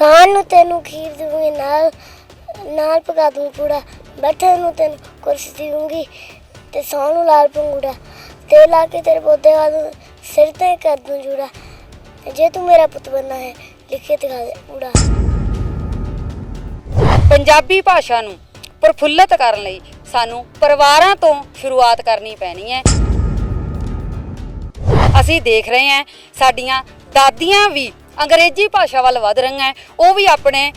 ਖਾਣ ਨੂੰ ਤੈਨੂੰ ਖੀਰ ਦੂੰਗੀ ਨਾਲ ਨਾਲ ਪਕਾ ਦੂੰ ਪੂੜਾ। ਬੈਠਣ ਨੂੰ ਤੈਨੂੰ ਕੁਰਸੀ ਦੇਵਾਂਗੀ ਤੇ ਸੌਣ ਨੂੰ ਲਾਲ ਪੰਗੂੜਾ। ਤੇ ਲਾ ਕੇ ਤੇਰੇ ਪੌਦੇ ਵਾ ਸਿਰ ਤੇ ਕਰ ਦੂੰ ਜੂੜਾ। ਜੇ ਤੂੰ ਮੇਰਾ ਪੁੱਤ ਬਣਨਾ ਹੈ, ਲਿਖੇ ਦਿਖਾ ਦੇ ਊੜਾ ਪੰਜਾਬੀ ਭਾਸ਼ਾ ਨੂੰ ਪ੍ਰਫੁੱਲਤ ਕਰਨ ਲਈ ਸਾਨੂੰ ਪਰਿਵਾਰਾਂ ਤੋਂ ਸ਼ੁਰੂਆਤ ਕਰਨੀ ਪੈਣੀ ਹੈ। ਅਸੀਂ ਦੇਖ ਰਹੇ ਹਾਂ, ਸਾਡੀਆਂ ਦਾਦੀਆਂ ਵੀ ਅੰਗਰੇਜ਼ੀ ਭਾਸ਼ਾ ਵੱਲ ਵਧ ਰਹੀਆਂ ਹੈ। ਉਹ ਵੀ ਆਪਣੇ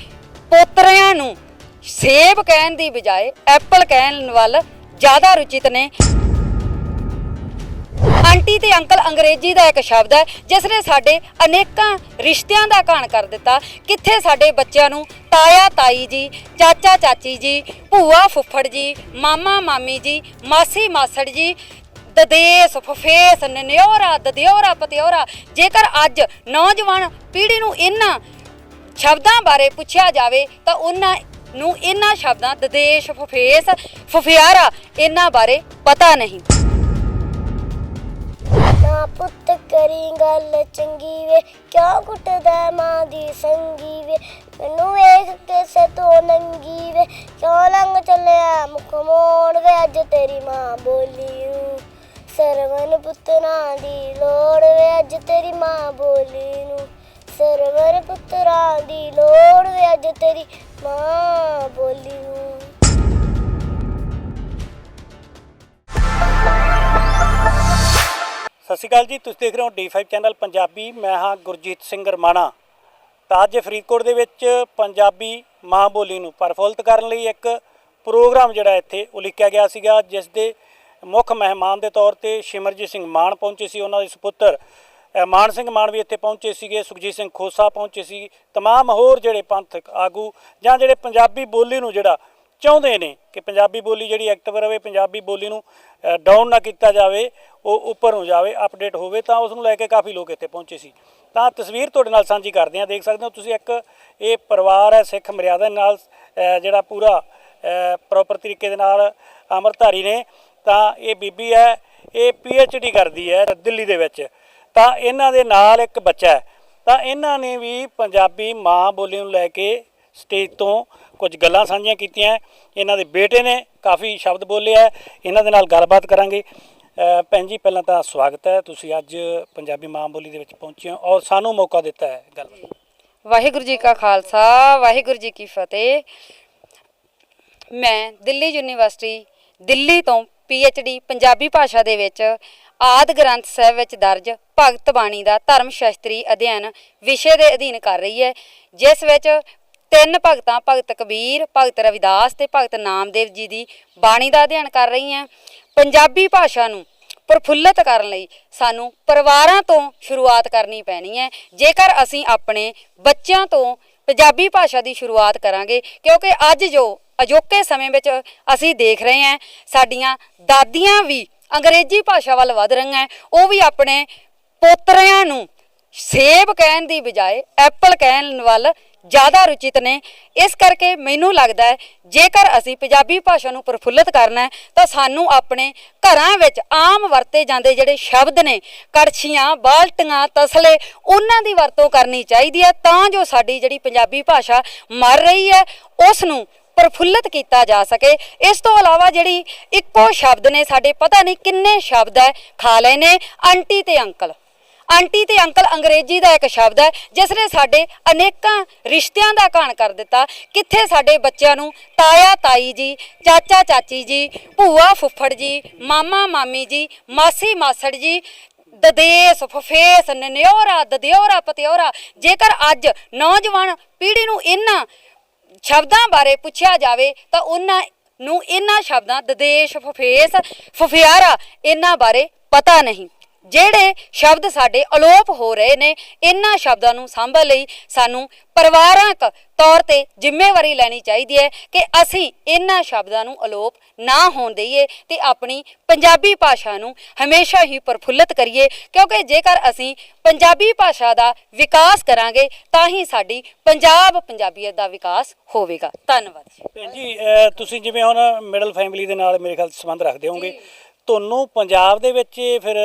ਪੋਤਰਿਆਂ ਨੂੰ ਸੇਬ ਕਹਿਣ ਦੀ ਬਜਾਏ ਐਪਲ ਕਹਿਣ ਵੱਲ ਜ਼ਿਆਦਾ ਰੁਚਿਤ ਨੇ ਆਂਟੀ ਤੇ ਅੰਕਲ ਅੰਗਰੇਜ਼ੀ ਦਾ ਇੱਕ ਸ਼ਬਦ ਹੈ, ਜਿਸ ਨੇ ਸਾਡੇ ਅਨੇਕਾਂ ਰਿਸ਼ਤਿਆਂ ਦਾ ਘਾਣ ਕਰ ਦਿੱਤਾ ਕਿੱਥੇ ਸਾਡੇ ਬੱਚਿਆਂ ਨੂੰ ਤਾਇਆ ਤਾਈ ਜੀ, ਚਾਚਾ ਚਾਚੀ ਜੀ, ਭੂਆ ਫੁੱਫੜ ਜੀ, ਮਾਮਾ ਮਾਮੀ ਜੀ, ਮਾਸੀ ਮਾਸੜ ਜੀ ਦਦੇਸ ਫਫੇਸ ਨਨਿਓਰਾ, ਦਦਿਓਰਾ, ਪਤਿਓਰਾ। ਜੇਕਰ ਅੱਜ ਨੌਜਵਾਨ ਪੀੜ੍ਹੀ ਨੂੰ ਇਹਨਾਂ ਸ਼ਬਦਾਂ ਬਾਰੇ ਪੁੱਛਿਆ ਜਾਵੇ, ਤਾਂ ਉਹਨਾਂ ਨੂੰ ਇਹਨਾਂ ਸ਼ਬਦਾਂ ਦਦੇਸ਼ ਫਫੇਸ ਫਫਿਆਰਾ ਇਹਨਾਂ ਬਾਰੇ ਪਤਾ ਨਹੀਂ। ਨਾ ਪੁੱਤ ਕਰੀ ਗੱਲ ਚੰਗੀ ਵੇ, ਕਿਉਂ ਕੁੱਟਦਾ ਮਾਂ ਦੀ ਸੰਗੀ ਵੇ? ਮੈਨੂੰ ਵੇਖ ਕੇ ਸੇ ਤੋਂ ਨੰਗੀ ਵੇ, ਕਿਉਂ ਲੰਘ ਚੱਲਿਆ ਮੁਖ ਮੋੜ ਵੇ? ਅੱਜ ਤੇਰੀ ਮਾਂ ਬੋਲੀ ਸਰਵਨ ਪੁੱਤਰਾਂ ਦੀ ਲੋੜ ਵੇ ਅੱਜ ਤੇਰੀ ਮਾਂ ਬੋਲੀ ਨੂੰ। ਸਰਵਨ ਪੁੱਤਰਾਂ ਦੀ ਲੋੜ ਵੇ ਅੱਜ ਤੇਰੀ ਮਾਂ ਬੋਲੀ ਨੂੰ। ਸਤਿ ਸ਼੍ਰੀ ਅਕਾਲ ਜੀ, ਤੁਸੀਂ ਦੇਖ ਰਹੇ ਹੋ D5 ਚੈਨਲ ਪੰਜਾਬੀ। ਮੈਂ ਹਾਂ ਗੁਰਜੀਤ ਸਿੰਘ ਰਮਾਣਾ। ਤਾਂ ਅੱਜ ਫਰੀਦਕੋਟ ਦੇ ਵਿੱਚ ਪੰਜਾਬੀ ਮਾਂ ਬੋਲੀ ਨੂੰ ਪਰਫੁੱਲਤ ਕਰਨ ਲਈ ਇੱਕ ਪ੍ਰੋਗਰਾਮ ਜਿਹੜਾ ਇੱਥੇ ਉਲੀਕਿਆ ਗਿਆ ਸੀਗਾ, ਜਿਸ ਦੇ ਮੁੱਖ ਮਹਿਮਾਨ ਦੇ ਤੌਰ ਤੇ ਸਿਮਰਜੀਤ ਸਿੰਘ ਮਾਨ ਪਹੁੰਚੇ ਸੀ ਉਹਨਾਂ ਦੇ ਸੁਪੁੱਤਰ ਅ, ਮਾਨ ਸਿੰਘ ਮਾਨ ਵੀ ਇੱਥੇ ਪਹੁੰਚੇ ਸੀਗੇ ਸੁਖਜੀਤ ਸਿੰਘ ਖੋਸਾ ਪਹੁੰਚੇ ਸੀ तमाम ਹੋਰ ਜਿਹੜੇ ਪੰਥਕ ਆਗੂ ਜਾਂ ਜਿਹੜੇ ਪੰਜਾਬੀ ਬੋਲੀ ਨੂੰ ਜਿਹੜਾ ਚਾਹੁੰਦੇ ਨੇ ਕਿ ਪੰਜਾਬੀ ਬੋਲੀ ਜਿਹੜੀ ਐਕਟਿਵ ਰਵੇ ਪੰਜਾਬੀ ਬੋਲੀ ਨੂੰ ਡਾਊਨ ਨਾ ਕੀਤਾ ਜਾਵੇ ਉਹ ਉੱਪਰ ਨੂੰ ਜਾਵੇ ਅਪਡੇਟ ਹੋਵੇ ਤਾਂ ਉਸ ਨੂੰ ਲੈ ਕੇ ਕਾਫੀ ਲੋਕ ਇੱਥੇ ਪਹੁੰਚੇ ਸੀ ਤਾਂ ਤਸਵੀਰ ਤੁਹਾਡੇ ਨਾਲ ਸਾਂਝੀ ਕਰਦੇ ਹਾਂ ਦੇਖ ਸਕਦੇ ਹੋ ਤੁਸੀਂ ਇੱਕ ਇਹ ਪਰਿਵਾਰ ਹੈ ਸਿੱਖ ਮਰਿਆਦਾ ਦੇ ਨਾਲ ਅ, ਜਿਹੜਾ ਪੂਰਾ ਪ੍ਰੋਪਰ ਤਰੀਕੇ ਦੇ ਨਾਲ ਅਮਰਧਾਰੀ ਨੇ ਤਾਂ ਇਹ ਬੀਬੀ ਹੈ, ਇਹ ਡੀ ਕਰਦੀ ਹੈ ਦਿੱਲੀ ਦੇ ਵਿੱਚ। ਤਾਂ ਇਹਨਾਂ ਦੇ ਨਾਲ ਇੱਕ ਬੱਚਾ ਤਾਂ ਇਹਨਾਂ ਨੇ ਵੀ ਪੰਜਾਬੀ ਮਾਂ ਬੋਲੀ ਨੂੰ ਲੈ ਕੇ ਸਟੇਜ ਤੋਂ ਕੁਝ ਗੱਲਾਂ ਸਾਂਝੀਆਂ ਕੀਤੀਆਂ। ਇਹਨਾਂ ਦੇ ਬੇਟੇ ਨੇ ਕਾਫੀ ਸ਼ਬਦ ਬੋਲੇ ਆ ਇਹਨਾਂ ਦੇ ਨਾਲ ਗੱਲਬਾਤ ਕਰਾਂਗੇ। ਭੈਣ ਜੀ, ਪਹਿਲਾਂ ਤਾਂ ਸਵਾਗਤ ਹੈ। ਤੁਸੀਂ ਅੱਜ ਪੰਜਾਬੀ ਮਾਂ ਬੋਲੀ ਦੇ ਵਿੱਚ ਪਹੁੰਚੇ ਹੋ ਔਰ ਸਾਨੂੰ ਮੌਕਾ ਦਿੱਤਾ ਹੈ ਗੱਲ ਵਾਹਿਗੁਰੂ ਜੀ ਕਾ ਖਾਲਸਾ, ਵਾਹਿਗੁਰੂ ਜੀ ਕੀ ਫਤਿਹ। ਮੈਂ ਦਿੱਲੀ ਯੂਨੀਵਰਸਿਟੀ ਦਿੱਲੀ ਤੋਂ ਡੀ ਪੰਜਾਬੀ ਭਾਸ਼ਾ ਦੇ ਵਿੱਚ ਆਦ ਗ੍ਰੰਥ ਸਾਹਿਬ ਵਿੱਚ ਦਰਜ ਭਗਤ ਬਾਣੀ ਦਾ ਧਰਮ ਸ਼ਾਸਤਰੀ ਅਧਿਐਨ ਵਿਸ਼ੇ ਦੇ ਅਧੀਨ ਕਰ ਰਹੀ ਹੈ, ਜਿਸ ਵਿੱਚ ਤਿੰਨ ਭਗਤਾਂ ਭਗਤ ਕਬੀਰ, ਭਗਤ ਰਵਿਦਾਸ ਤੇ ਭਗਤ ਨਾਮਦੇਵ ਜੀ ਦੀ ਬਾਣੀ ਦਾ ਅਧਿਐਨ ਕਰ ਰਹੀ ਹਾਂ ਪੰਜਾਬੀ ਭਾਸ਼ਾ ਨੂੰ ਪ੍ਰਫੁੱਲਤ ਕਰਨ ਲਈ ਸਾਨੂੰ ਪਰਿਵਾਰਾਂ ਤੋਂ ਸ਼ੁਰੂਆਤ ਕਰਨੀ ਪੈਣੀ ਹੈ। ਜੇਕਰ ਅਸੀਂ ਆਪਣੇ ਬੱਚਿਆਂ ਤੋਂ ਪੰਜਾਬੀ ਭਾਸ਼ਾ ਦੀ ਸ਼ੁਰੂਆਤ ਕਰਾਂਗੇ, ਕਿਉਂਕਿ ਅੱਜ ਜੋ ਅਜੋਕੇ ਸਮੇਂ ਵਿੱਚ ਅਸੀਂ ਦੇਖ ਰਹੇ ਹਾਂ, ਸਾਡੀਆਂ ਦਾਦੀਆਂ ਵੀ ਅੰਗਰੇਜ਼ੀ ਭਾਸ਼ਾ ਵੱਲ ਵਧ ਰਹੀਆਂ ਉਹ ਵੀ ਆਪਣੇ ਪੋਤਰਿਆਂ ਨੂੰ ਸੇਬ ਕਹਿਣ ਦੀ ਬਜਾਏ ਐਪਲ ਕਹਿਣ ਵੱਲ ਜ਼ਿਆਦਾ ਰੁਚਿਤ ਨੇ। ਇਸ ਕਰਕੇ ਮੈਨੂੰ ਲੱਗਦਾ ਹੈ, ਜੇਕਰ ਅਸੀਂ ਪੰਜਾਬੀ ਭਾਸ਼ਾ ਨੂੰ ਪ੍ਰਫੁੱਲਤ ਕਰਨਾ ਹੈ, ਤਾਂ ਸਾਨੂੰ ਆਪਣੇ ਘਰਾਂ ਵਿੱਚ ਆਮ ਵਰਤੇ ਜਾਂਦੇ ਜਿਹੜੇ ਸ਼ਬਦ ਨੇ, ਕੜਛੀਆਂ, ਬਾਲਟੀਆਂ, ਤਸਲੇ, ਉਹਨਾਂ ਦੀ ਵਰਤੋਂ ਕਰਨੀ ਚਾਹੀਦੀ ਹੈ, ਤਾਂ ਜੋ ਸਾਡੀ ਜਿਹੜੀ ਪੰਜਾਬੀ ਭਾਸ਼ਾ ਮਰ ਰਹੀ ਹੈ, ਉਸ ਨੂੰ ਪ੍ਰਫੁੱਲਤ ਕੀਤਾ ਜਾ ਸਕੇ। ਇਸ ਤੋਂ ਇਲਾਵਾ ਜਿਹੜੀ ਇੱਕੋ ਸ਼ਬਦ ਨੇ, ਸਾਡੇ ਪਤਾ ਨਹੀਂ ਕਿੰਨੇ ਸ਼ਬਦ ਹੈ, ਖਾ ਲਏ ਨੇ। ਆਂਟੀ ਤੇ ਅੰਕਲ। ਆਂਟੀ ਤੇ ਅੰਕਲ ਅੰਗਰੇਜ਼ੀ ਦਾ ਇੱਕ ਸ਼ਬਦ ਹੈ, ਜਿਸ ਨੇ ਸਾਡੇ ਅਨੇਕਾਂ ਰਿਸ਼ਤਿਆਂ ਦਾ ਘਾਣ ਕਰ ਦਿੱਤਾ। ਕਿੱਥੇ ਸਾਡੇ ਬੱਚਿਆਂ ਨੂੰ ਤਾਇਆ ਤਾਈ ਜੀ, ਚਾਚਾ ਚਾਚੀ ਜੀ, ਭੂਆ ਫੁੱਫੜ ਜੀ, ਮਾਮਾ ਮਾਮੀ ਜੀ, ਮਾਸੀ ਮਾਸੜ ਜੀ, ਦਦੇਸ, ਫਫੇਸ, ਨਨਿਓਰਾ, ਦਦਿਓਰਾ, ਪਤਿਓਰਾ। ਜੇਕਰ ਅੱਜ ਨੌਜਵਾਨ ਪੀੜ੍ਹੀ ਨੂੰ ਇਹਨਾਂ ਸ਼ਬਦਾਂ ਬਾਰੇ ਪੁੱਛਿਆ ਜਾਵੇ ਤਾਂ ਉਹਨਾਂ ਨੂੰ ਇਹਨਾਂ ਸ਼ਬਦਾਂ, ਦਦੇਸ਼, ਫਫੇਸ, ਫਫਿਆਰਾ, ਇਹਨਾਂ ਬਾਰੇ ਪਤਾ ਨਹੀਂ। ਜਿਹੜੇ ਸ਼ਬਦ ਸਾਡੇ ਅਲੋਪ ਹੋ ਰਹੇ ਨੇ ਇਹਨਾਂ ਸ਼ਬਦਾਂ ਨੂੰ ਸਾਂਭਣ ਲਈ ਸਾਨੂੰ ਪਰਿਵਾਰਕ ਤੌਰ ਤੇ ਜ਼ਿੰਮੇਵਾਰੀ ਲੈਣੀ ਚਾਹੀਦੀ ਹੈ ਕਿ ਅਸੀਂ ਇਹਨਾਂ ਸ਼ਬਦਾਂ ਨੂੰ ਅਲੋਪ ਨਾ ਹੋਣ ਦਈਏ ਤੇ ਆਪਣੀ ਪੰਜਾਬੀ ਭਾਸ਼ਾ ਨੂੰ ਹਮੇਸ਼ਾ ਹੀ ਪ੍ਰਫੁੱਲਤ ਕਰੀਏ ਕਿਉਂਕਿ ਜੇਕਰ ਅਸੀਂ ਪੰਜਾਬੀ ਭਾਸ਼ਾ ਦਾ ਵਿਕਾਸ ਕਰਾਂਗੇ ਤਾਂ ਹੀ ਸਾਡੀ ਪੰਜਾਬ ਪੰਜਾਬੀਅਤ ਦਾ ਵਿਕਾਸ ਹੋਵੇਗਾ। ਧੰਨਵਾਦ ਜੀ। ਭੈਣ ਜੀ ਅਹ ਤੁਸੀਂ ਜਿਵੇਂ ਹੁਣ ਮਿਡਲ ਫੈਮਿਲੀ ਦੇ ਨਾਲ ਮੇਰੇ ਖਿਆਲ ਸੰਬੰਧ ਰੱਖਦੇ ਹੋਵੋਗੇ ਤੁਹਾਨੂੰ ਪੰਜਾਬ ਦੇ ਵਿੱਚ ਫਿਰ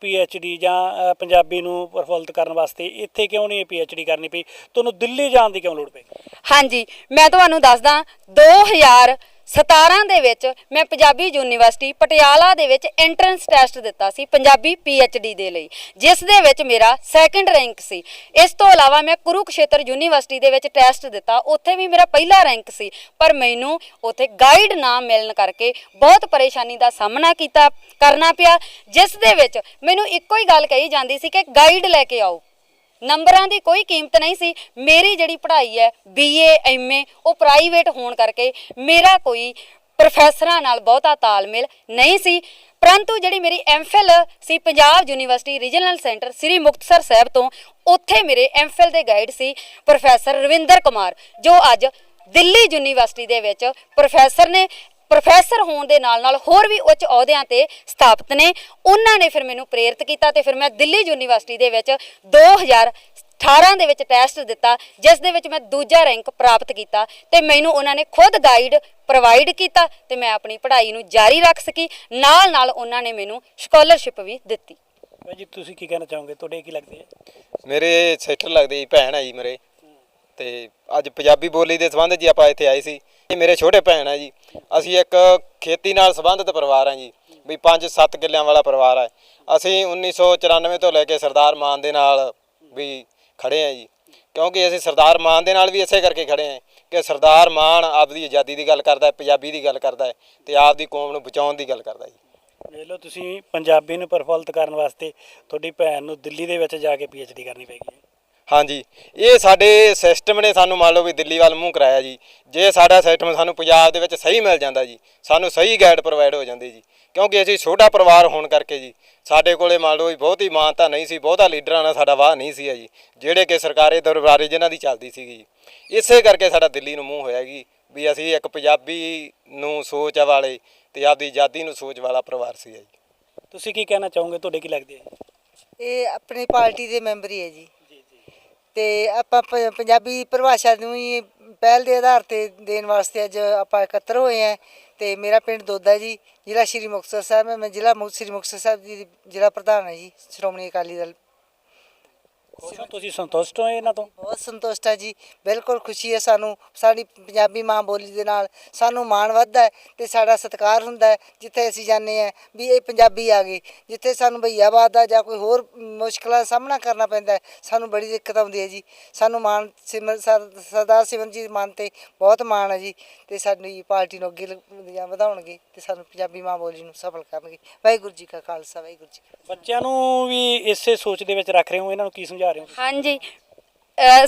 ਪੀ ਡੀ ਜਾਂ ਪੰਜਾਬੀ ਨੂੰ ਪ੍ਰਫੁੱਲਤ ਕਰਨ ਵਾਸਤੇ ਇੱਥੇ ਕਿਉਂ ਨਹੀਂ ਪੀ ਡੀ ਕਰਨੀ ਪਈ? ਤੁਹਾਨੂੰ ਦਿੱਲੀ ਜਾਣ ਦੀ ਕਿਉਂ ਲੋੜ ਪਈ? ਹਾਂਜੀ, ਮੈਂ ਤੁਹਾਨੂੰ ਦੱਸਦਾ 2017 ਦੇ ਵਿੱਚ ਮੈਂ ਪੰਜਾਬੀ ਯੂਨੀਵਰਸਿਟੀ ਪਟਿਆਲਾ ਦੇ ਵਿੱਚ ਐਂਟਰੈਂਸ ਟੈਸਟ ਦਿੱਤਾ ਸੀ ਪੰਜਾਬੀ ਡੀ ਦੇ ਲਈ, ਜਿਸ ਦੇ ਵਿੱਚ ਮੇਰਾ ਸੈਕੰਡ ਰੈਂਕ ਸੀ। ਇਸ ਤੋਂ ਇਲਾਵਾ ਮੈਂ ਕੁਰੂਕਸ਼ੇਤਰ ਯੂਨੀਵਰਸਿਟੀ ਦੇ ਵਿੱਚ ਟੈਸਟ ਦਿੱਤਾ, ਉੱਥੇ ਵੀ ਮੇਰਾ ਪਹਿਲਾ ਰੈਂਕ ਸੀ, ਪਰ ਮੈਨੂੰ ਉੱਥੇ ਗਾਈਡ ਨਾ ਮਿਲਣ ਕਰਕੇ ਬਹੁਤ ਪਰੇਸ਼ਾਨੀ ਦਾ ਸਾਹਮਣਾ ਕੀਤਾ, ਕਰਨਾ ਪਿਆ, ਜਿਸ ਦੇ ਵਿੱਚ ਮੈਨੂੰ ਇੱਕੋ ਹੀ ਗੱਲ ਕਹੀ ਜਾਂਦੀ ਸੀ ਕਿ ਗਾਈਡ ਲੈ ਕੇ ਆਓ। ਨੰਬਰਾਂ ਦੀ ਕੋਈ ਕੀਮਤ ਨਹੀਂ ਸੀ। ਮੇਰੀ ਜਿਹੜੀ ਪੜ੍ਹਾਈ ਹੈ ਬੀਏ ਐਮਏ ਉਹ ਪ੍ਰਾਈਵੇਟ ਹੋਣ ਕਰਕੇ ਮੇਰਾ ਕੋਈ ਪ੍ਰੋਫੈਸਰਾਂ ਨਾਲ ਬਹੁਤਾ ਤਾਲਮੇਲ ਨਹੀਂ ਸੀ। ਪਰੰਤੂ ਜਿਹੜੀ ਮੇਰੀ ਐਮਫਿਲ ਸੀ, Punjab university regional centre Sri Muktsar Sahib ਤੋਂ, ਉੱਥੇ ਮੇਰੇ ਐਮਫਿਲ ਦੇ ਗਾਈਡ ਸੀ ਪ੍ਰੋਫੈਸਰ ਰਵਿੰਦਰ ਕੁਮਾਰ, ਜੋ ਅੱਜ ਦਿੱਲੀ ਯੂਨੀਵਰਸਿਟੀ ਦੇ ਵਿੱਚ ਪ੍ਰੋਫੈਸਰ ਨੇ ਪ੍ਰੋਫੈਸਰ ਹੋਣ ਦੇ ਨਾਲ ਨਾਲ ਹੋਰ ਵੀ ਉੱਚ ਅਹੁਦਿਆਂ ਤੇ ਸਥਾਪਿਤ ਨੇ। ਉਹਨਾਂ ਨੇ ਫਿਰ ਮੈਨੂੰ ਪ੍ਰੇਰਿਤ ਕੀਤਾ ਤੇ ਫਿਰ ਮੈਂ ਦਿੱਲੀ ਯੂਨੀਵਰਸਿਟੀ ਦੇ ਵਿੱਚ 2018 ਦੇ ਵਿੱਚ ਟੈਸਟ ਦਿੱਤਾ ਜਿਸ ਦੇ ਵਿੱਚ ਮੈਂ ਦੂਜਾ ਰੈਂਕ ਪ੍ਰਾਪਤ ਕੀਤਾ ਤੇ ਮੈਨੂੰ ਉਹਨਾਂ ਨੇ ਖੁਦ ਗਾਈਡ ਪ੍ਰੋਵਾਈਡ ਕੀਤਾ ਤੇ ਮੈਂ ਆਪਣੀ ਪੜ੍ਹਾਈ ਨੂੰ ਜਾਰੀ ਰੱਖ ਸਕੀ। ਨਾਲ ਨਾਲ ਉਹਨਾਂ ਨੇ ਮੈਨੂੰ ਸਕਾਲਰਸ਼ਿਪ ਵੀ ਦਿੱਤੀ। ਬਾਈ ਜੀ ਤੁਸੀਂ ਕੀ ਕਹਿਣਾ ਚਾਹੋਗੇ? ਤੁਹਾਡੇ ਕੀ ਲੱਗਦੇ ਹੈ ਮੇਰੇ ਸਿਸਟਰ ਲੱਗਦੀ ਜੀ ਭੈਣ ਹੈ ਜੀ ਮੇਰੇ। ਤੇ ਅੱਜ ਪੰਜਾਬੀ ਬੋਲੀ ਦੇ ਸੰਬੰਧ ਜੀ ਆਪਾਂ ਇੱਥੇ ਆਏ ਸੀ। ਇਹ ਮੇਰੇ ਛੋਟੇ ਭੈਣ ਹੈ ਜੀ। ਅਸੀਂ ਇੱਕ ਖੇਤੀ ਨਾਲ ਸੰਬੰਧਿਤ ਪਰਿਵਾਰ ਹਾਂ ਜੀ। ਵੀ 5-7 ਕਿੱਲਿਆਂ ਵਾਲਾ ਪਰਿਵਾਰ ਹੈ। ਅਸੀਂ 1994 ਤੋਂ ਲੈ ਕੇ ਸਰਦਾਰ ਮਾਨ ਦੇ ਨਾਲ ਵੀ ਖੜੇ ਹਾਂ ਜੀ। ਕਿਉਂਕਿ ਅਸੀਂ ਸਰਦਾਰ ਮਾਨ ਦੇ ਨਾਲ ਵੀ ਇਸੇ ਕਰਕੇ ਖੜੇ ਹਾਂ ਕਿ ਸਰਦਾਰ ਮਾਨ ਆਪਦੀ ਆਜ਼ਾਦੀ ਦੀ ਗੱਲ ਕਰਦਾ ਹੈ, ਪੰਜਾਬੀ ਦੀ ਗੱਲ ਕਰਦਾ ਹੈ ਤੇ ਆਪਦੀ ਕੌਮ ਨੂੰ ਬਚਾਉਣ ਦੀ ਗੱਲ ਕਰਦਾ ਜੀ। ਵੇਖ ਲਓ ਤੁਸੀਂ ਪੰਜਾਬੀ ਨੂੰ ਪ੍ਰਫੁੱਲਤ ਕਰਨ ਵਾਸਤੇ ਤੁਹਾਡੀ ਭੈਣ ਨੂੰ ਦਿੱਲੀ ਦੇ ਵਿੱਚ ਜਾ ਕੇ ਪੀ ਡੀ ਕਰਨੀ ਪੈਗੀ ਹਾਂਜੀ। ਇਹ ਸਾਡੇ ਸਿਸਟਮ ਨੇ ਸਾਨੂੰ ਮੰਨ ਲਓ ਵੀ ਦਿੱਲੀ ਵੱਲ ਮੂੰਹ ਕਰਾਇਆ ਜੀ। ਜੇ ਸਾਡਾ ਸਿਸਟਮ ਸਾਨੂੰ ਪੰਜਾਬ ਦੇ ਵਿੱਚ ਸਹੀ ਮਿਲ ਜਾਂਦਾ ਜੀ ਸਾਨੂੰ ਸਹੀ ਗਾਈਡ ਪ੍ਰੋਵਾਈਡ ਹੋ ਜਾਂਦੀ ਜੀ। ਕਿਉਂਕਿ ਅਸੀਂ ਛੋਟਾ ਪਰਿਵਾਰ ਹੋਣ ਕਰਕੇ ਜੀ ਸਾਡੇ ਕੋਲੇ ਮੰਨ ਲਓ ਵੀ ਬਹੁਤੀ ਮਾਨਤਾ ਨਹੀਂ ਸੀ ਬਹੁਤਾ ਲੀਡਰਾਂ ਨਾਲ ਸਾਡਾ ਵਾਹ ਨਹੀਂ ਸੀ ਜੀ। ਜਿਹੜੇ ਕਿ ਸਰਕਾਰੀ ਦਰਬਾਰੇ ਜਿਨ੍ਹਾਂ ਦੀ ਚੱਲਦੀ ਸੀਗੀ ਜੀ। ਇਸੇ ਕਰਕੇ ਸਾਡਾ ਦਿੱਲੀ ਨੂੰ ਮੂੰਹ ਹੋਇਆ ਜੀ ਵੀ ਅਸੀਂ ਇੱਕ ਪੰਜਾਬੀ ਨੂੰ ਸੋਚ ਵਾਲੇ ਤੇ ਆਪਦੀ ਆਜ਼ਾਦੀ ਨੂੰ ਸੋਚ ਵਾਲਾ ਪਰਿਵਾਰ ਸੀ ਜੀ। ਤੁਸੀਂ ਕੀ ਕਹਿਣਾ ਚਾਹੋਗੇ? ਤੁਹਾਡੇ ਕੀ ਲੱਗਦੇ ਹੈ ਇਹ ਆਪਣੀ ਪਾਰਟੀ ਦੇ ਮੈਂਬਰ ਹੀ ਹੈ ਜੀ। ਤੇ ਆਪਾਂ ਪ- ਪੰਜਾਬੀ ਪਰਿਭਾਸ਼ਾ ਨੂੰ ਹੀ ਪਹਿਲ ਦੇ ਆਧਾਰ ਤੇ ਦੇਣ ਵਾਸਤੇ ਅੱਜ ਆਪਾਂ ਇਕੱਤਰ ਹੋਏ ਆ ਤੇ ਮੇਰਾ ਪਿੰਡ ਦੋਦਾ ਜੀ, ਜ਼ਿਲ੍ਹਾ ਸ਼੍ਰੀ ਮੁਕਤਸਰ ਸਾਹਿਬ, ਮੈਂ ਜ਼ਿਲ੍ਹਾ ਮੁਕ ਸ਼੍ਰੀ ਮੁਕਤਸਰ ਸਾਹਿਬ ਦੀ ਜ਼ਿਲ੍ਹਾ ਪ੍ਰਧਾਨ ਹਾਂ ਜੀ, ਸ਼੍ਰੋਮਣੀ ਅਕਾਲੀ ਦਲ। ਖੁਸ਼ ਹੋ ਤੁਸੀਂ ਸੰਤੁਸ਼ਟ ਹੋ ਇਹਨਾਂ ਤੋਂ ਬਹੁਤ ਸੰਤੁਸ਼ਟ ਹਾਂ ਜੀ। ਬਿਲਕੁਲ ਖੁਸ਼ੀ ਹੈ ਸਾਨੂੰ। ਸਾਡੀ ਪੰਜਾਬੀ ਮਾਂ ਬੋਲੀ ਦੇ ਨਾਲ ਸਾਨੂੰ ਮਾਣ ਵੱਧਦਾ ਹੈ ਤੇ ਸਾਡਾ ਸਤਿਕਾਰ ਹੁੰਦਾ ਹੈ ਜਿੱਥੇ ਅਸੀਂ ਜਾਂਦੇ ਆ ਵੀ ਇਹ ਪੰਜਾਬੀ ਆ ਗਏ। ਜਿੱਥੇ ਸਾਨੂੰ ਭਈਆਬਾਦ ਦਾ ਜਾਂ ਕੋਈ ਹੋਰ ਮੁਸ਼ਕਲਾਂ ਦਾ ਸਾਹਮਣਾ ਕਰਨਾ ਪੈਂਦਾ ਹੈ ਸਾਨੂੰ ਬੜੀ ਦਿੱਕਤ ਆਉਂਦੀ ਹੈ ਜੀ। ਸਾਨੂੰ ਮਾਣ ਸਿਮਰ ਸਰ- ਸਰਦਾਰ ਸਿਮਰਨਜੀਤ ਜੀ ਮਾਨ ਤੇ ਬਹੁਤ ਮਾਣ ਹੈ ਜੀ ਤੇ ਸਾਡੀ ਪਾਰਟੀ ਨੂੰ ਅੱਗੇ ਲ- ਵਧਾਉਣਗੇ ਤੇ ਸਾਨੂੰ ਪੰਜਾਬੀ ਮਾਂ ਬੋਲੀ ਨੂੰ ਸਫਲ ਕਰਨਗੇ। ਵਾਹਿਗੁਰੂ ਜੀ ਕਾ ਖਾਲਸਾ ਵਾਹਿਗੁਰੂ ਜੀ ਕੀ ਫਤਿਹ। ਬੱਚਿਆਂ ਨੂੰ ਵੀ ਇਸੇ ਸੋਚ ਦੇ ਵਿੱਚ ਰੱਖ ਰਹੇ ਹੋ ਇਹਨਾਂ ਨੂੰ ਕੀ ਸਮਝਾ ਰਹੇ ਹੋ ਹਾਂਜੀ।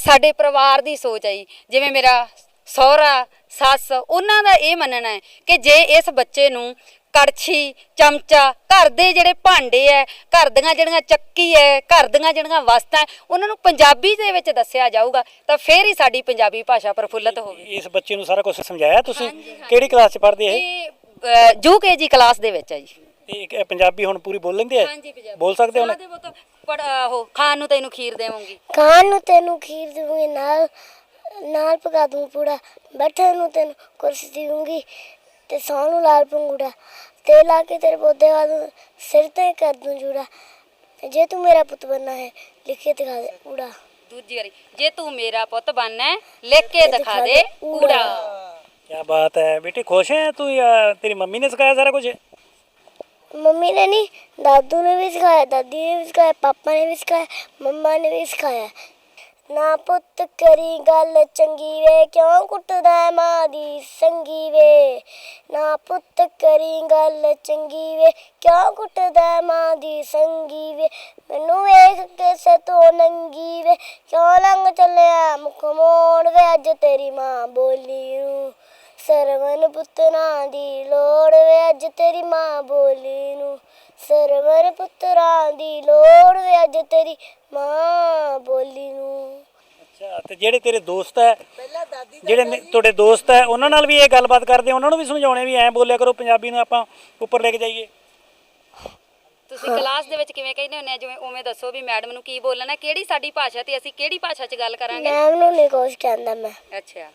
ਸਾਡੇ ਪਰਿਵਾਰ ਦੀ ਸੋਚ ਹੈ ਜੀ। ਜਿਵੇਂ ਮੇਰਾ ਸਹੁਰਾ ਸੱਸ ਉਹਨਾਂ ਦਾ ਇਹ ਮੰਨਣਾ ਹੈ ਕਿ ਜੇ ਇਸ ਬੱਚੇ ਨੂੰ ਕੜਛੀ ਚਮਚਾ ਘਰ ਦੇ ਜਿਹੜੇ ਭਾਂਡੇ ਐ ਘਰ ਦੀਆਂ ਜਿਹੜੀਆਂ ਚੱਕੀ ਐ ਘਰ ਦੀਆਂ ਜਿਹੜੀਆਂ ਵਸਤਾਂ ਹੈ, ਉਹਨਾਂ ਨੂੰ ਪੰਜਾਬੀ ਦੇ ਵਿੱਚ ਦੱਸਿਆ ਜਾਊਗਾ ਤਾਂ ਫੇਰ ਹੀ ਸਾਡੀ ਪੰਜਾਬੀ ਭਾਸ਼ਾ ਪ੍ਰਫੁੱਲਤ ਹੋਵੇ ਇਸ ਬੱਚੇ ਨੂੰ ਸਾਰਾ ਕੁਝ ਸਮਝਾਇਆ ਤੁਸੀਂ? ਕਿਹੜੀ ਕਲਾਸ 'ਚ ਪੜ੍ਹਦੇ ਹੈ ਇਹ ਯੂਕੇਜੀ ਕਲਾਸ ਦੇ ਵਿੱਚ ਹੈ ਜੀ। ਤੇ ਇੱਕ ਇਹ ਪੰਜਾਬੀ ਹੁਣ ਪੂਰੀ ਬੋਲ ਲੈਂਦੇ ਆ? ਬੋਲ ਸਕਦੇ ਹੋ ਪੁੱਤ ਪੜ ਉਹ ਖਾਣ ਨੂੰ ਤੈਨੂੰ ਖੀਰ ਦੇਵਾਂਗੀ। ਖਾਣ ਨੂੰ ਤੈਨੂੰ ਖੀਰ ਦੇਵਾਂਗੀ ਨਾਲ ਨਾਲ ਪਕਾ ਦੂੰ ਪੂੜਾ। ਬੈਠਣ ਨੂੰ ਤੈਨੂੰ ਕੁਰਸੀ ਦੇਵਾਂਗੀ ਤੇ ਸੌਣ ਨੂੰ ਲਾਲ ਪੰਗੂੜਾ। ਤੇ ਲਾ ਕੇ ਤੇਰੇ ਪੌਦੇ ਵਾਲ ਸਿਰ ਤੇ ਕਰ ਦੂੰ ਜੂੜਾ। ਤੇ ਜੇ ਤੂੰ ਮੇਰਾ ਪੁੱਤ ਬਣਨਾ ਹੈ ਲਿਖੇ ਦਿਖਾ ਦੇ ਊੜਾ ਦੂਜੀ ਵਾਰੀ ਜੇ ਤੂੰ ਮੇਰਾ ਪੁੱਤ ਬਣਨਾ ਹੈ, ਲਿਖ ਕੇ ਦਿਖਾ ਦੇ ਊੜਾ ਕੀ ਬਾਤ ਹੈ ਬੇਟੇ ਖੁਸ਼ ਹੈ ਤੂੰ ਤੇਰੀ ਮੰਮੀ ਨੇ ਸਿਖਾਇਆ ਸਾਰਾ ਕੁਝ ਮੰਮੀ ਨੇ ਨਹੀਂ ਦਾਦੂ ਨੇ ਵੀ ਸਿਖਾਇਆ, ਦਾਦੀ ਨੇ ਵੀ ਸਿਖਾਇਆ, ਪਾਪਾ ਨੇ ਵੀ ਸਿਖਾਇਆ, ਮੰਮਾ ਨੇ ਵੀ ਸਿਖਾਇਆ। ਨਾ ਪੁੱਤ ਕਰੀ ਗੱਲ ਚੰਗੀ ਵੇ, ਕਿਉਂ ਕੁੱਟਦਾ ਮਾਂ ਦੀ ਸੰਗੀ ਵੇ? ਨਾ ਪੁੱਤ ਕਰੀ ਗੱਲ ਚੰਗੀ ਵੇ, ਕਿਉਂ ਕੁੱਟਦਾ ਮਾਂ ਦੀ ਸੰਗੀ ਵੇ? ਮੈਨੂੰ ਵੇਖ ਕੇ ਸਤੋਂ ਨੰਗੀ ਵੇ, ਕਿਉਂ ਲੰਘ ਚੱਲਿਆ, ਮੁਖ ਮੋੜ ਵੇ ਅੱਜ ਤੇਰੀ ਮਾਂ ਬੋਲੀ ਨੂੰ? ਸਰਵਨ ਪੁੱਤਰਾਂ ਦੀ ਲੋੜ ਵੇ ਅੱਜ ਤੇਰੀ ਮਾਂ ਬੋਲੀ ਨੂੰ। ਸਰਵਨ ਪੁੱਤਰਾਂ ਦੀ ਲੋੜ ਵੇ ਅੱਜ ਤੇਰੀ ਮਾਂ ਬੋਲੀ ਨੂੰ। ਅੱਛਾ ਤੇ ਜਿਹੜੇ ਤੇਰੇ ਦੋਸਤ ਹੈ ਜਿਹੜੇ ਨੇ- ਤੁਹਾਡੇ ਦੋਸਤ ਹੈ ਉਹਨਾਂ ਨਾਲ ਵੀ ਇਹ ਗੱਲਬਾਤ ਕਰਦੇ ਉਹਨਾਂ ਨੂੰ ਵੀ ਸਮਝਾਉਣੇ ਵੀ ਐਂ ਬੋਲਿਆ ਕਰੋ ਪੰਜਾਬੀ ਨੂੰ ਆਪਾਂ ਉੱਪਰ ਲੈ ਕੇ ਜਾਈਏ। ਤੁਸੀਂ ਕਲਾਸ ਦੇ ਵਿੱਚ ਕਿਵੇਂ ਕਹਿੰਦੇ ਹੁੰਦੇ ਆ ਜਿਵੇਂ ਉਵੇਂ ਦੱਸੋ ਵੀ ਮੈਡਮ ਨੂੰ ਕੀ ਬੋਲਣਾ ਕਿਹੜੀ ਸਾਡੀ ਭਾਸ਼ਾ ਤੇ ਅਸੀਂ ਕਿਹੜੀ ਭਾਸ਼ਾ 'ਚ ਗੱਲ ਕਰਾਂਗੇ? ਮੈਮ ਨੂੰ ਨਹੀਂ ਕੁਛ ਕਹਿੰਦਾ ਮੈਂ। ਅੱਛਾ।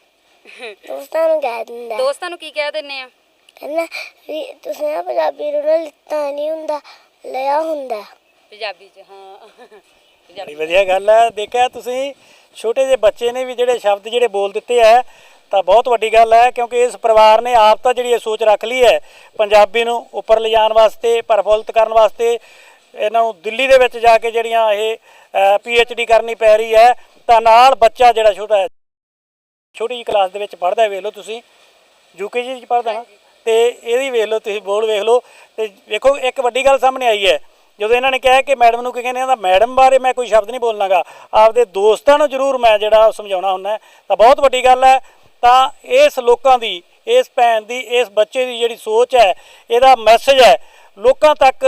ਦੋਸਤਾਂ ਨੂੰ ਕਹਿ ਦਿੰਦਾ। ਦੋਸਤਾਂ ਨੂੰ ਕੀ ਕਹਿ ਦਿੰਨੇ ਆ? ਕਹਿੰਦਾ ਵੀ ਤੁਸੀਂ ਨਾ ਪੰਜਾਬੀ ਨੂੰ ਨਾ ਲਿੱਤਾ ਨਹੀਂ ਹੁੰਦਾ ਲਿਆ ਹੁੰਦਾ। ਪੰਜਾਬੀ ਚ ਹਾਂ। ਬੜੀ ਵਧੀਆ ਗੱਲ ਹੈ। ਦੇਖਿਆ ਤੁਸੀਂ ਛੋਟੇ ਜਿਹੇ ਬੱਚੇ ਨੇ ਵੀ ਜਿਹੜੇ ਸ਼ਬਦ ਜਿਹੜੇ ਬੋਲ ਦਿੱਤੇ ਹੈ ਤਾਂ ਬਹੁਤ ਵੱਡੀ ਗੱਲ ਹੈ ਕਿਉਂਕਿ ਇਸ ਪਰਿਵਾਰ ਨੇ ਆਪ ਤਾਂ ਜਿਹੜੀ ਇਹ ਸੋਚ ਰੱਖ ਲਈ ਹੈ ਪੰਜਾਬੀ ਨੂੰ ਉੱਪਰ ਲਿਜਾਣ ਵਾਸਤੇ ਪ੍ਰਫੁੱਲਤ ਕਰਨ ਵਾਸਤੇ ਇਹਨਾਂ ਨੂੰ ਦਿੱਲੀ ਦੇ ਵਿੱਚ ਜਾ ਕੇ ਜਿਹੜੀਆਂ ਇਹ ਪੀ ਐਚ ਡੀ ਕਰਨੀ ਪੈ ਰਹੀ ਹੈ ਤਾਂ ਨਾਲ ਬੱਚਾ ਜਿਹੜਾ ਛੋਟਾ ਹੈ। ਛੋਟੀ ਜਿਹੀ ਕਲਾਸ ਦੇ ਵਿੱਚ ਪੜ੍ਹਦਾ ਵੇਖ ਲਓ ਤੁਸੀਂ ਯੂਕੇਜੀ ਚ ਪੜ੍ਹਦਾ ਨਾ, ਤੇ ਇਹਦੀ ਵੇਖ ਲਓ ਤੁਸੀਂ ਬੋਲ ਵੇਖ ਲਓ, ਤੇ ਵੇਖੋ ਇੱਕ ਵੱਡੀ ਗੱਲ ਸਾਹਮਣੇ ਆਈ ਹੈ, ਜਦੋਂ ਇਹਨਾਂ ਨੇ ਕਿਹਾ ਕਿ ਮੈਡਮ ਨੂੰ ਕੀ ਕਹਿੰਦੇ ਆ ਮੈਡਮ ਬਾਰੇ ਮੈਂ ਕੋਈ ਸ਼ਬਦ ਨਹੀਂ ਬੋਲਣਾਗਾ, ਆਪਦੇ ਦੋਸਤਾਂ ਨੂੰ ਜ਼ਰੂਰ ਮੈਂ ਜਿਹੜਾ ਉਹ ਸਮਝਾਉਣਾ ਹੁੰਦਾ ਤਾਂ ਬਹੁਤ ਵੱਡੀ ਗੱਲ ਹੈ, ਤਾਂ ਇਸ ਲੋਕਾਂ ਦੀ, ਇਸ ਭੈਣ ਦੀ, ਇਸ ਬੱਚੇ ਦੀ ਜਿਹੜੀ ਸੋਚ ਹੈ, ਇਹਦਾ ਮੈਸੇਜ ਹੈ, ਲੋਕਾਂ ਤੱਕ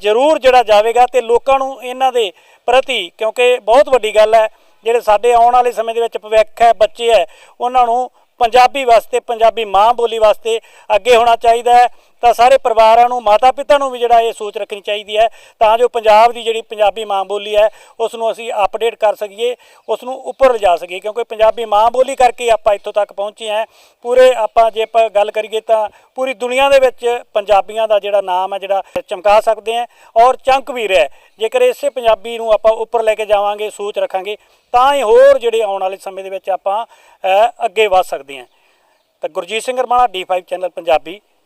ਜ਼ਰੂਰ ਜਿਹੜਾ ਜਾਵੇਗਾ, ਤੇ ਲੋਕਾਂ ਨੂੰ ਇਹਨਾਂ ਦੇ ਪ੍ਰਤੀ, ਕਿਉਂਕਿ ਬਹੁਤ ਵੱਡੀ ਗੱਲ ਹੈ ਜਿਹੜੇ ਸਾਡੇ ਆਉਣ ਵਾਲੇ ਸਮੇਂ ਦੇ ਵਿੱਚ ਭਵਿੱਖ ਹੈ, ਬੱਚੇ ਹੈ, ਉਹਨਾਂ ਨੂੰ ਪੰਜਾਬੀ ਵਾਸਤੇ, ਪੰਜਾਬੀ ਮਾਂ ਬੋਲੀ ਵਾਸਤੇ ਅੱਗੇ ਹੋਣਾ ਚਾਹੀਦਾ ਹੈ। ਤਾਂ ਸਾਰੇ ਪਰਿਵਾਰਾਂ ਨੂੰ ਮਾਤਾ ਪਿਤਾ ਨੂੰ ਵੀ ਜਿਹੜਾ ਇਹ ਸੋਚ ਰੱਖਣੀ ਚਾਹੀਦੀ ਹੈ, ਤਾਂ ਜੋ ਪੰਜਾਬ ਦੀ ਜਿਹੜੀ ਪੰਜਾਬੀ ਮਾਂ ਬੋਲੀ ਹੈ ਉਸ ਨੂੰ ਅਸੀਂ ਅਪਡੇਟ ਕਰ ਸਕੀਏ ਉਸ ਨੂੰ ਉੱਪਰ ਲਿਜਾ ਸਕੀਏ, ਕਿਉਂਕਿ ਪੰਜਾਬੀ ਮਾਂ ਬੋਲੀ ਕਰਕੇ ਆਪਾਂ ਇੱਥੋਂ ਤੱਕ ਪਹੁੰਚੇ ਹਾਂ। ਪੂਰੇ ਆਪਾਂ ਜੇ ਆਪਾਂ ਗੱਲ ਕਰੀਏ ਤਾਂ ਪੂਰੀ ਦੁਨੀਆ ਦੇ ਵਿੱਚ ਪੰਜਾਬੀਆਂ ਦਾ ਜਿਹੜਾ ਨਾਮ ਹੈ, ਜਿਹੜਾ ਚਮਕਾ ਸਕਦੇ ਹਾਂ, ਔਰ ਚਮਕ ਵੀ ਰਿਹਾ ਜੇਕਰ ਇਸੇ ਪੰਜਾਬੀ ਨੂੰ ਆਪਾਂ ਉੱਪਰ ਲੈ ਕੇ ਜਾਵਾਂਗੇ, ਸੋਚ ਰੱਖਾਂਗੇ, ਤਾਂ ਹੀ ਹੋਰ ਜਿਹੜੇ ਆਉਣ ਵਾਲੇ ਸਮੇਂ ਦੇ ਵਿੱਚ ਆਪਾਂ ਅੱਗੇ ਵਧ ਸਕਦੇ ਹਾਂ। ਤਾਂ ਗੁਰਜੀਤ ਸਿੰਘ ਰਮਾਣਾ D5 ਚੈਨਲ ਪੰਜਾਬੀ।